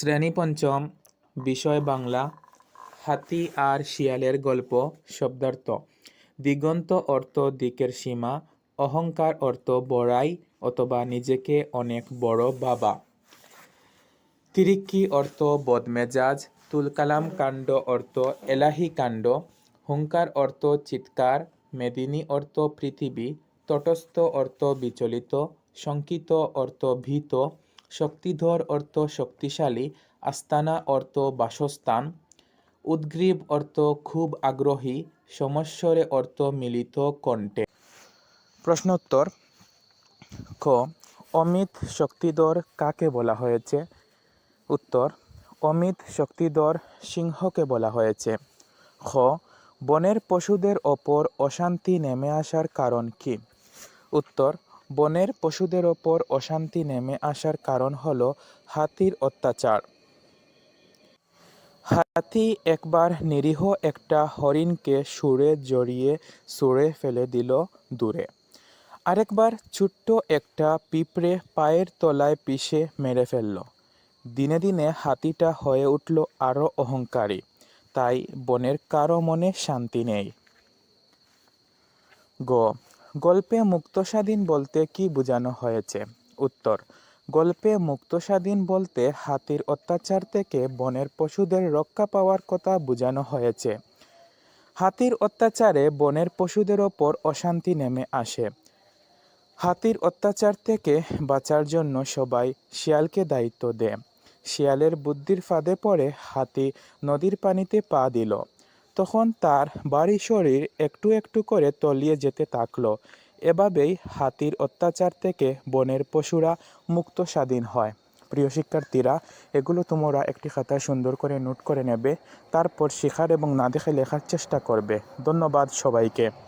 শ্রেণি পঞ্চম বিষয় বাংলা, হাতি আর শিয়ালের গল্প, শব্দার্থ। দিগন্ত অর্থ দিকের সীমা, অহংকার অর্থ বড়াই অথবা নিজেকে অনেক বড় বাবা। তিরিক্কি অর্থ বদমেজাজ, তুলকালাম কাণ্ড অর্থ এলাহি কাণ্ড হুঙ্কার অর্থ চিৎকার, মেদিনী অর্থ পৃথিবী, তটস্থ অর্থ বিচলিত, শঙ্কিত অর্থ ভীত শক্তিধর অর্থ শক্তিশালী, আস্তানা অর্থ বাসস্থান, উদ্গ্রীব অর্থ খুব আগ্রহী, সমস্বরে অর্থ মিলিত কণ্ঠে। প্রশ্নোত্তর ক অমিত শক্তিধর কাকে বলা হয়েছে? উত্তর, অমিত শক্তিধর সিংহকে বলা হয়েছে। খ, বনের পশুদের ওপর অশান্তি নেমে আসার কারণ কি? উত্তর বনের পশুদের ওপর অশান্তি নেমে আসার কারণ হল হাতির অত্যাচার। হাতি একবার নিরীহ একটা হরিণকে সুরে জড়িয়ে সুরে ফেলে দিল দূরে। আরেকবার ছোট্ট একটা পিঁপড়ে পায়ের তলায় পিষে মেরে ফেলল। দিনে দিনে হাতিটা হয়ে উঠল আরও অহংকারী, তাই বনের কারও মনে শান্তি নেই। গ গল্পে মুক্ত স্বাধীন বলতে কি বোঝানো হয়েছে? উত্তর, গল্পে মুক্ত স্বাধীন বলতে হাতির অত্যাচার থেকে বনের পশুদের রক্ষা পাওয়ার কথা বোঝানো হয়েছে। হাতির অত্যাচারে বনের পশুদের ওপর অশান্তি নেমে আসে। হাতির অত্যাচার থেকে বাঁচার জন্য সবাই শিয়ালকে দায়িত্ব দেয়। শিয়ালের বুদ্ধির ফাঁদে পড়ে হাতি নদীর পানিতে পা দিল। তখন তার বাড়ি শরীর একটু একটু করে তলিয়ে যেতে থাকল। এভাবেই হাতির অত্যাচার থেকে বনের পশুরা মুক্ত স্বাধীন হয়। প্রিয় শিক্ষার্থীরা, এগুলো তোমরা একটি খাতায় সুন্দর করে নোট করে নেবে, তারপর শেখার এবং না দেখে লেখার চেষ্টা করবে। ধন্যবাদ সবাইকে।